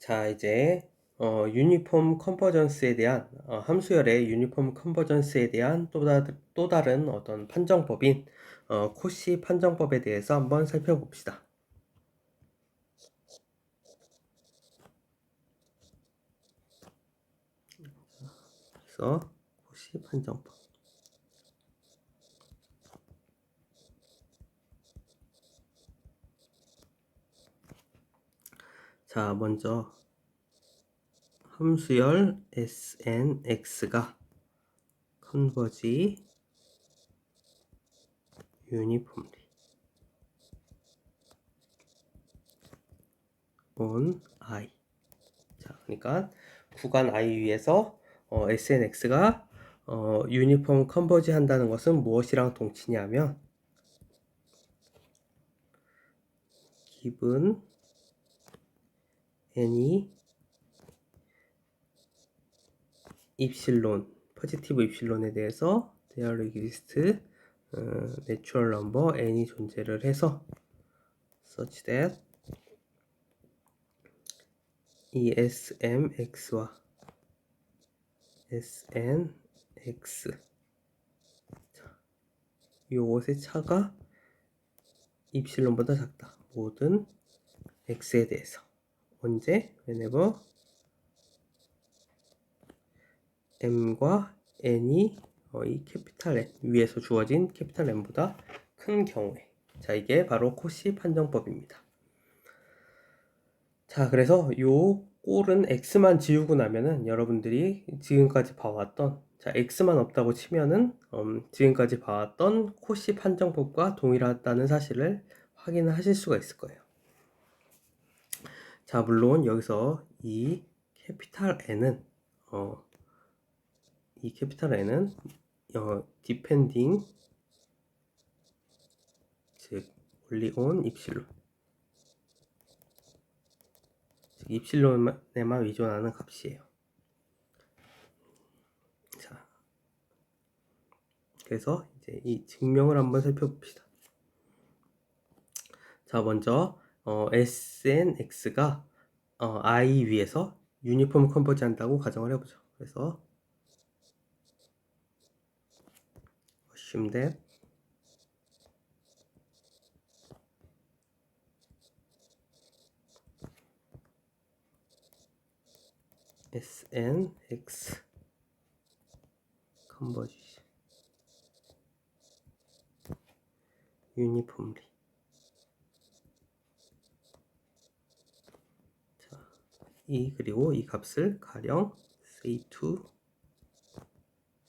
자, 이제 어, 유니폼 컨버전스에 대한 어, 함수열의 유니폼 컨버전스에 대한 또, 다, 또 다른 어떤 판정법인 어, 코시 판정법에 대해서 한번 살펴봅시다. 그래서 코시 판정법. 자, 먼저 함수열 snx가 컨버지 유니폼리. on i. 자, 그러니까 구간 i 위에서 어, snx가 어, 유니폼 컨버지 한다는 것은 무엇이랑 동치냐면 기분 n이 입실론, 포지티브 입실론에 대해서 there exists 어, natural number n이 존재를 해서 such that 이 smx와 snx 자, 요것의 차가 입실론보다 작다. 모든 x에 대해서 언제? whenever m과 n이 어, 이 캐피탈 N 위에서 주어진 캐피탈 N보다 큰 경우에 자 이게 바로 코시 판정법입니다. 자 그래서 요 꼴은 x만 지우고 나면은 여러분들이 지금까지 봐왔던 자 x만 없다고 치면은 음, 지금까지 봐왔던 코시 판정법과 동일하다는 사실을 확인을 하실 수가 있을 거예요. 자 물론 여기서 이 캐피탈 N은 어, 이 캐피탈 N은 어, depending 즉 only on 입실론 즉 입실론에만 의존하는 값이에요. 자, 그래서 이제 이 증명을 한번 살펴봅시다. 자, 먼저 어, SNX가 어, I 위에서 유니폼 컨버지 한다고 가정을 해보죠. 그래서 assume that SNX converge uniformly 자, 이 그리고 이 값을 가령 say to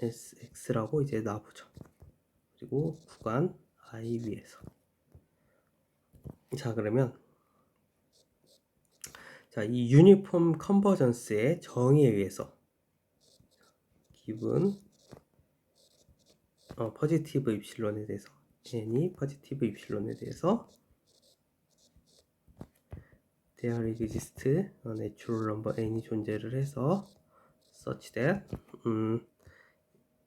sx라고 이제 놔보죠. 그리고 구간 i 위에서 자 그러면 자, 이 유니폼 컨버전스의 정의에 의해서 기분 어, 퍼지티브 입실론에 대해서 n이 퍼지티브 입실론에 대해서 there exists a natural number n이 존재를 해서 such that 음,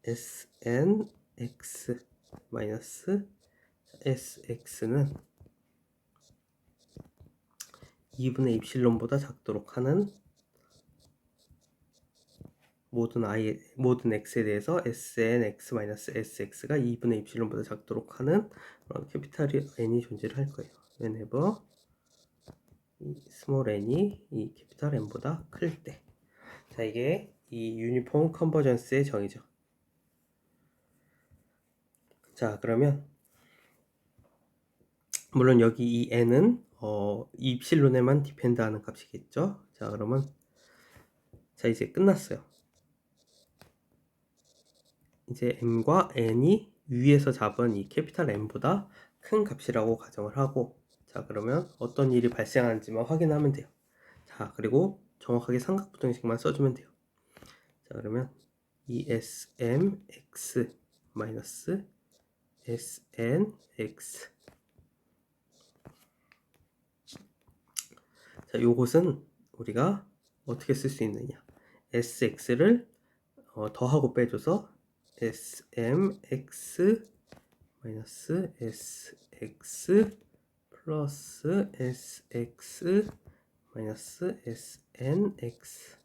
snx 마이너스 sx는 2분의 입실론보다 작도록 하는 모든 i 모든 x에 대해서 snx 마이너스 sx가 2분의 입실론보다 작도록 하는 그런 캐피탈 n이 존재를 할 거예요. whenever 이 스몰 n이 이 캐피탈 n보다 클 때. 자, 이게 이 유니폼 컨버전스의 정의죠. 자, 그러면 물론 여기 이 n은 어, 입실론에만 디펜드하는 값이겠죠. 자, 그러면 자 이제 끝났어요. 이제 m과 n이 위에서 잡은 이 캐피탈 M보다 큰 값이라고 가정을 하고 자 그러면 어떤 일이 발생하는지만 확인하면 돼요. 자 그리고 정확하게 삼각부등식만 써주면 돼요. 자 그러면 이 smx 마이너스 snx 자 요것은 우리가 어떻게 쓸 수 있느냐 sx를 어, 더하고 빼줘서 smx 마이너스 sx 플러스 sx 마이너스 snx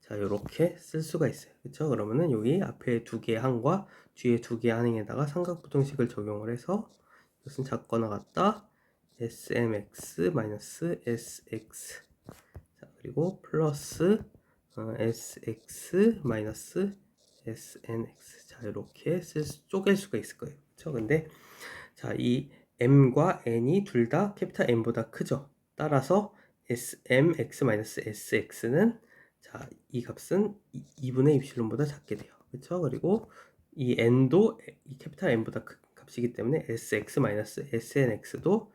자 요렇게 쓸 수가 있어요. 그쵸? 그러면은 여기 앞에 두 개의 항과 뒤에 두 개의 항에다가 삼각부등식을 적용을 해서 이것은 작거나 같다. Smx 마이너스 sx 자 그리고 플러스 어, sx 마이너스 snx 자 이렇게 쓸 수- 쪼갤 수가 있을 거예요. 그쵸? 근데 자 이 m과 n이 둘 다 캐피탈 N보다 크죠 따라서 smx-sx는 자, 이 값은 2분의 입실론보다 작게 돼요. 그렇죠? 그리고 이 n도 이 캐피탈 n보다 큰 값이기 때문에 sx-snx도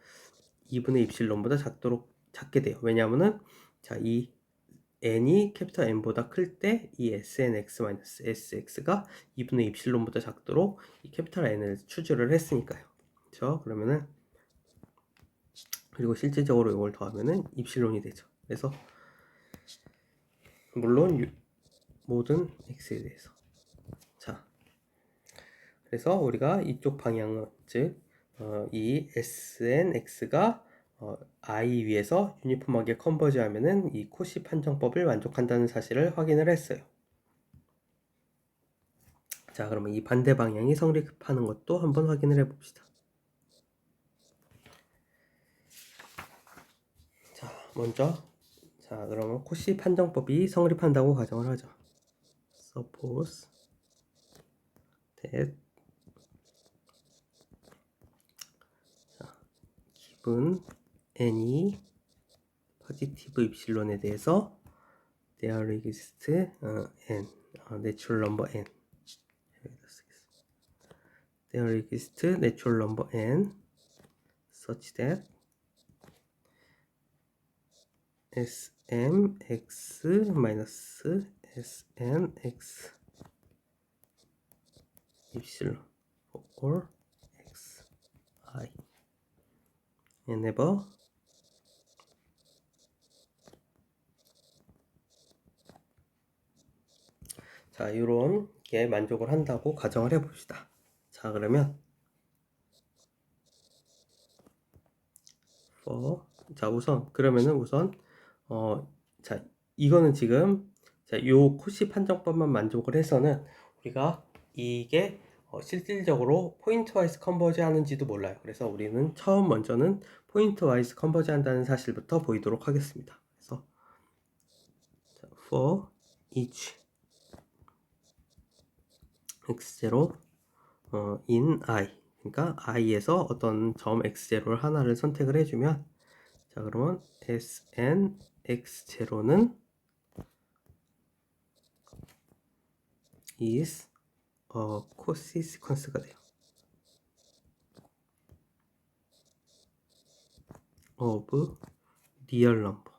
2분의 입실론보다 작도록 작게 돼요. 왜냐하면은 자, 이 n이 캐피탈 n보다 클 때 이 snx-sx가 2분의 입실론보다 작도록 이 캐피탈 n을 추주를 했으니까요. 그렇죠? 그러면은 그리고 실질적으로 이걸 더하면은 입실론이 되죠. 그래서 물론 유- 모든 x에 대해서 자 그래서 우리가 이쪽 방향은 즉이 snx가 어, i 위에서 유니폼하게 컨버지하면은 이 코시 판정법을 만족한다는 사실을 확인을 했어요. 자 그러면 이 반대 방향이 성립하는 것도 한번 확인을 해봅시다. 자, 먼저 자, 그러면 코시 판정법이 성립한다고 가정을 하죠. Suppose that 자, given any positive 입실론에 대해서 there exists 어, n 어, natural number n 여기다 쓰겠습니다. there exists natural number n such that smx 마이너스 snx 입실론 or xi whenever 자 이런 게 만족을 한다고 가정을 해봅시다. 자 그러면 for 자 우선 그러면은 우선 어 자 이거는 지금 자 요 코시 판정법만 만족을 해서는 우리가 이게 어, 실질적으로 포인트 와이스 컨버지 하는지도 몰라요. 그래서 우리는 처음 먼저는 포인트 와이스 컨버지 한다는 사실부터 보이도록 하겠습니다. 그래서 자, for each x0 어, in i 그러니까 i에서 어떤 점 x0를 하나를 선택을 해주면 자 그러면 sn x0는 is 어, 코시 시퀀스가 돼요. of real numbers.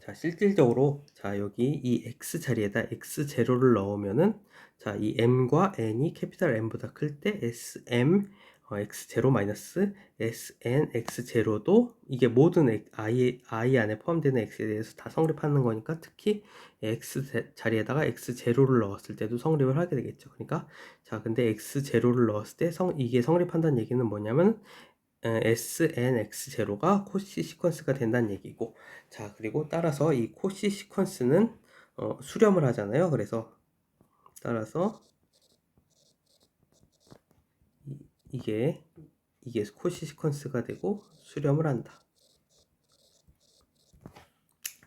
자, 실질적으로 자, 여기 이 x 자리에다 x0를 넣으면은 자, 이 m과 n이 캐피탈 M보다 클 때 sm 어, x0 마이너스 sn x0도 이게 모든 i, i 안에 포함되는 x에 대해서 다 성립하는 거니까 특히 x 자- 자리에다가 x0를 넣었을 때도 성립을 하게 되겠죠. 그러니까 자 근데 x0를 넣었을 때 성, 이게 성립한다는 얘기는 뭐냐면 에, sn x0가 코시 시퀀스가 된다는 얘기고 자 그리고 따라서 이 코시 시퀀스는 어, 수렴을 하잖아요. 그래서 따라서 이- 이게 이게 코시 시퀀스가 되고 수렴을 한다.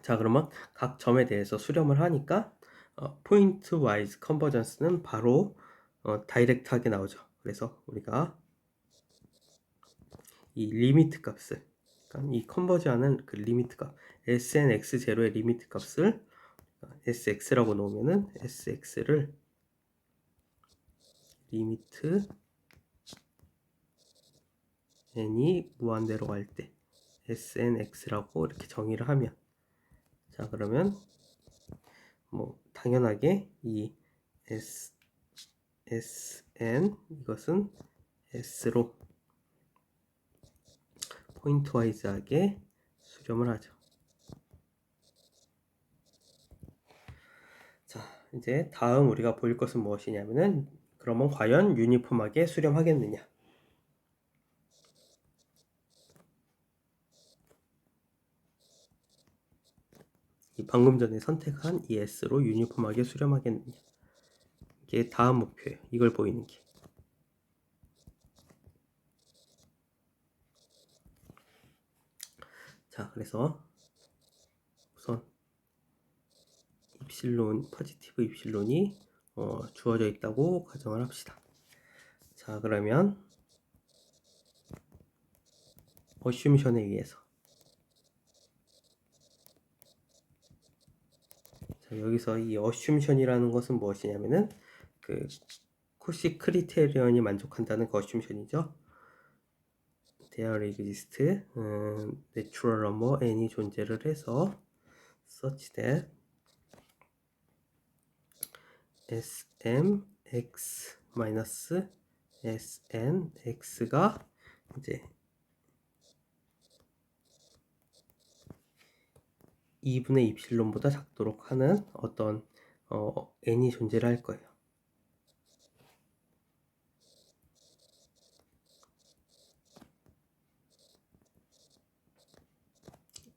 자 그러면 각 점에 대해서 수렴을 하니까 어, 포인트 와이즈 컨버전스는 바로 어, 다이렉트하게 나오죠. 그래서 우리가 이 리미트 값을 그러니까 이 컨버지하는 그 리미트 값 snx0의 리미트 값을 어, sx라고 놓으면은 sx를 리미트 n이 무한대로 갈 때 snx라고 이렇게 정의를 하면 자 그러면 뭐 당연하게 이 s sn 이것은 s로 포인트 와이즈하게 수렴을 하죠. 자, 이제 다음 우리가 볼 것은 무엇이냐면은 그러면 과연 유니폼하게 수렴하겠느냐? 이 방금 전에 선택한 이 S로 유니폼하게 수렴하겠느냐. 이게 다음 목표예요. 이걸 보이는 게. 자, 그래서 우선 입실론, 포지티브 입실론이 어, 주어져 있다고 가정을 합시다. 자, 그러면 어슈미션에 의해서 자, 여기서 이 어슈미션이라는 것은 무엇이냐면은 그 코시 크리테리언이 만족한다는 그 어슈미션이죠. there exist 음, natural number n이 존재를 해서 such that smx 마이너스 snx가 이제 2분의 입실론보다 작도록 하는 어떤 어, n이 존재를 할 거예요.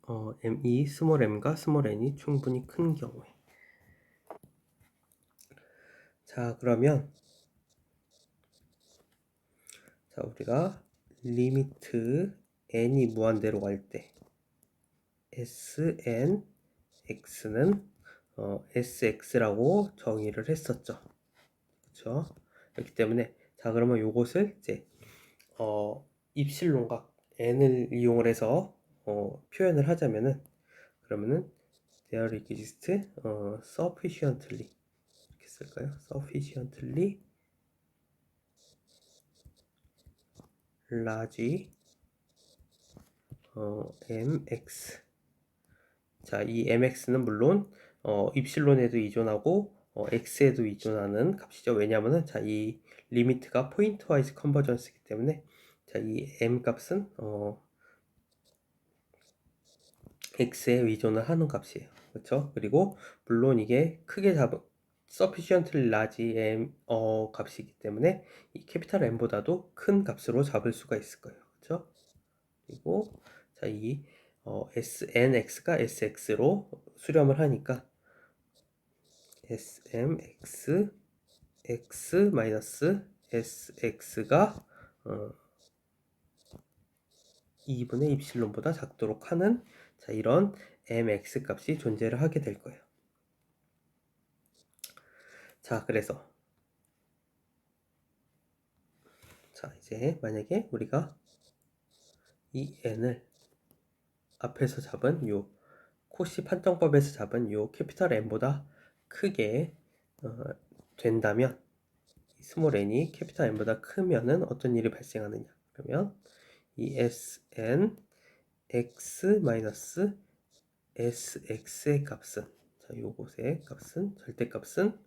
어, m2 스몰 m과 스몰 n이 충분히 큰 경우에 자 그러면 자 우리가 리미트 n이 무한대로 갈 때 sn x는 어, sx라고 정의를 했었죠. 그렇죠 그렇기 때문에 자 그러면 요것을 이제 어, 입실론각 n을 이용을 해서 어, 표현을 하자면은 그러면은 there exists 어, sufficiently. 이렇게 쓸까요? sufficiently large 어, mx 자, 이 mx는 물론 어, 입실론에도 이존하고 어, x에도 이존하는 값이죠. 왜냐하면은 자, 이 리미트가 포인트 와이즈 컨버전스이기 때문에 자, 이 m 값은 어, x에 의존을 하는 값이에요. 그렇죠? 그리고 물론 이게 크게 잡은 sufficiently large m 어, 값이기 때문에 이 캐피탈 m보다도 큰 값으로 잡을 수가 있을 거예요. 그렇죠? 그리고 자, 이 어, snx가 sx로 수렴을 하니까 smx x 마이너스 sx가 어, 2분의 입실론보다 작도록 하는 자, 이런 mx 값이 존재를 하게 될 거예요. 자, 그래서 자, 이제 만약에 우리가 이 n을 앞에서 잡은 요 코시 판정법에서 잡은 요 캐피탈 n보다 크게 어, 된다면 스몰 n이 캐피탈 n보다 크면은 어떤 일이 발생하느냐? 그러면 이 sn x 마이너스 sx의 값은 자 요것의 값은 절대값은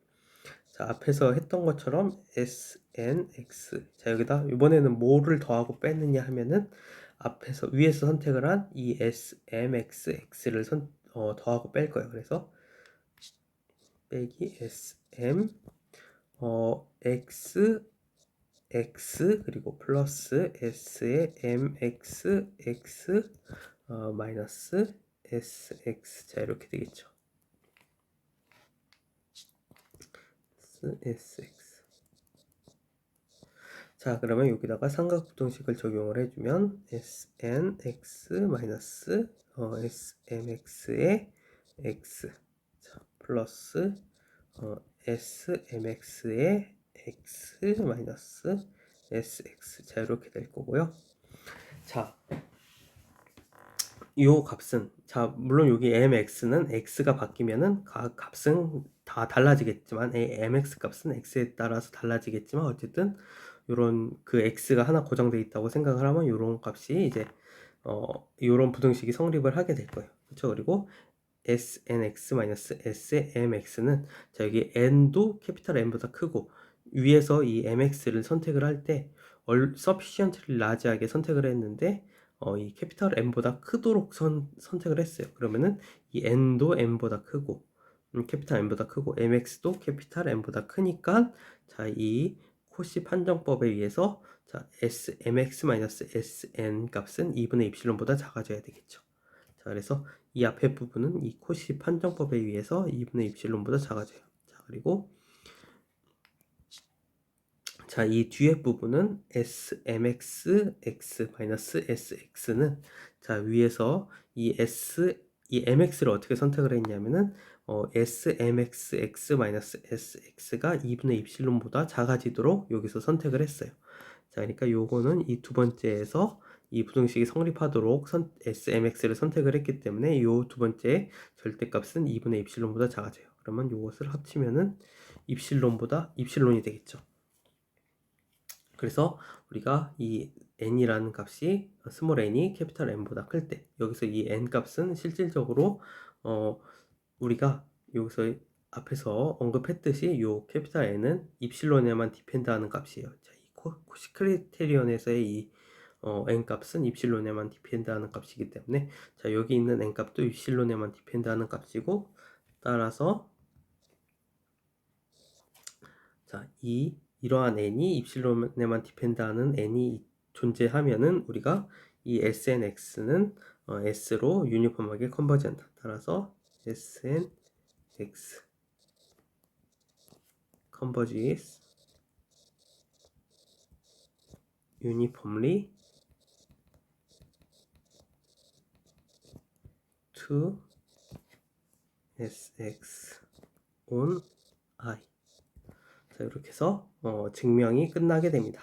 자 앞에서 했던 것처럼 snx 자 여기다 이번에는 뭐를 더하고 뺐느냐 하면은 앞에서 위에서 선택을 한 이 smxx를 선, 어, 더하고 뺄 거예요. 그래서 빼기 sm 어, x x 그리고 플러스 s의 mx x 어, 마이너스 sx 자 이렇게 되겠죠. sx 자 그러면 여기다가 삼각부등식을 적용을 해주면 snx 마이너스 어, smx의 x. 자, 플러스 어, smx의 x 마이너스 sx 자 이렇게 될 거고요. 자이 값은 자 물론 여기 mx는 x가 바뀌면은 값은 다 달라지겠지만 mx 값은 x에 따라서 달라지겠지만 어쨌든 요런 그 x가 하나 고정되어 있다고 생각을 하면 요런 값이 이제 어 요런 부등식이 성립을 하게 될 거예요. 그렇죠? 그리고 snx-smx는 자 여기 n도 캐피탈 n보다 크고 위에서 이 mx를 선택을 할 때 sufficiently large하게 선택을 했는데 어, 이 캐피탈 n보다 크도록 선, 선택을 했어요. 그러면은 이 n도 n보다 크고 음, 캐피탈 n보다 크고 mx도 캐피탈 n보다 크니까 자 이 코시 판정법에 의해서 자, S, mx-sn 값은 2분의 입실론보다 작아져야 되겠죠. 자, 그래서 이 앞에 부분은 이 코시 판정법에 의해서 2분의 입실론보다 작아져요. 자, 그리고 자, 이 뒤에 부분은 smx x 마이너스 sx는 자, 위에서 이 s 이 mx를 어떻게 선택을 했냐면은 어, smx x 마이너스 sx가 2분의 입실론보다 작아지도록 여기서 선택을 했어요. 자, 그러니까 요거는 이 두 번째에서 이 부등식이 성립하도록 선, smx를 선택을 했기 때문에 요 두 번째 절대값은 2분의 입실론보다 작아져요. 그러면 요것을 합치면은 입실론보다 입실론이 되겠죠. 그래서 우리가 이 n이라는 값이 스몰 n이 캐피탈 n보다 클 때 여기서 이 n 값은 실질적으로 어 우리가 여기서 앞에서 언급했듯이 요 캐피탈 n은 입실론에만 디펜드하는 값이에요. 자, 이 코시 크리테리온에서의 이 어, n 값은 입실론에만 디펜드하는 값이기 때문에 자 여기 있는 n 값도 입실론에만 디펜드하는 값이고 따라서 자 이 이러한 n이 입실론에만 디펜드하는 n이 존재하면은 우리가 이 snx는 어, s로 유니폼하게 컨버지한다. 따라서 snx converges uniformly. To sx on i. 자, 이렇게 해서 어, 증명이 끝나게 됩니다.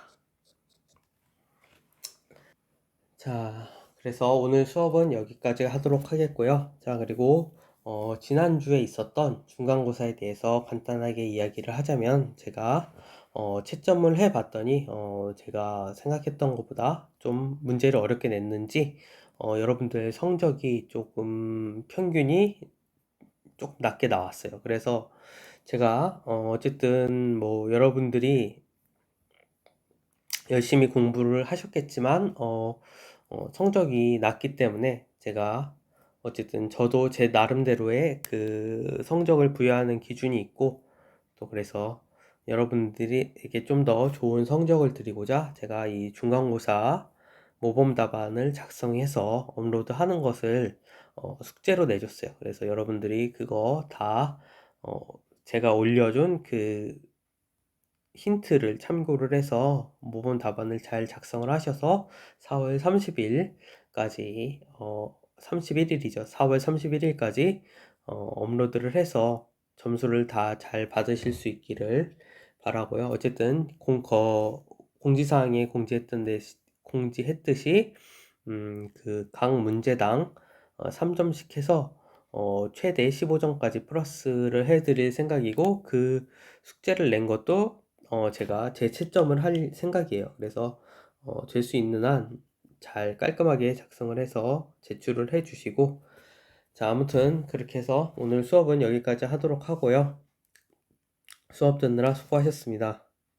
자, 그래서 오늘 수업은 여기까지 하도록 하겠고요. 자, 그리고 어, 지난주에 있었던 중간고사에 대해서 간단하게 이야기를 하자면 제가 어, 채점을 해봤더니 어, 제가 생각했던 것보다 좀 문제를 어렵게 냈는지 어, 여러분들 성적이 조금 평균이 조금 낮게 나왔어요. 그래서 제가 어, 어쨌든 뭐 여러분들이 열심히 공부를 하셨겠지만 어, 어, 성적이 낮기 때문에 제가 어쨌든 저도 제 나름대로의 그 성적을 부여하는 기준이 있고 또 그래서 여러분들에게 좀 더 좋은 성적을 드리고자 제가 이 중간고사 모범 답안을 작성해서 업로드 하는 것을 어, 숙제로 내줬어요. 그래서 여러분들이 그거 다 어, 제가 올려준 그 힌트를 참고를 해서 모범 답안을 잘 작성을 하셔서 4월 30일까지 어 31일이죠. 4월 31일까지 어, 업로드를 해서 점수를 다 잘 받으실 수 있기를 바라고요. 어쨌든 공거 공지사항에 공지했던 데 공지했듯이 음, 그 각 문제당 어, 3점씩 해서 어, 최대 15점까지 플러스를 해드릴 생각이고 그 숙제를 낸 것도 어, 제가 재채점을 할 생각이에요. 그래서 어, 될 수 있는 한 잘 깔끔하게 작성을 해서 제출을 해 주시고 자 아무튼 그렇게 해서 오늘 수업은 여기까지 하도록 하고요. 수업 듣느라 수고하셨습니다.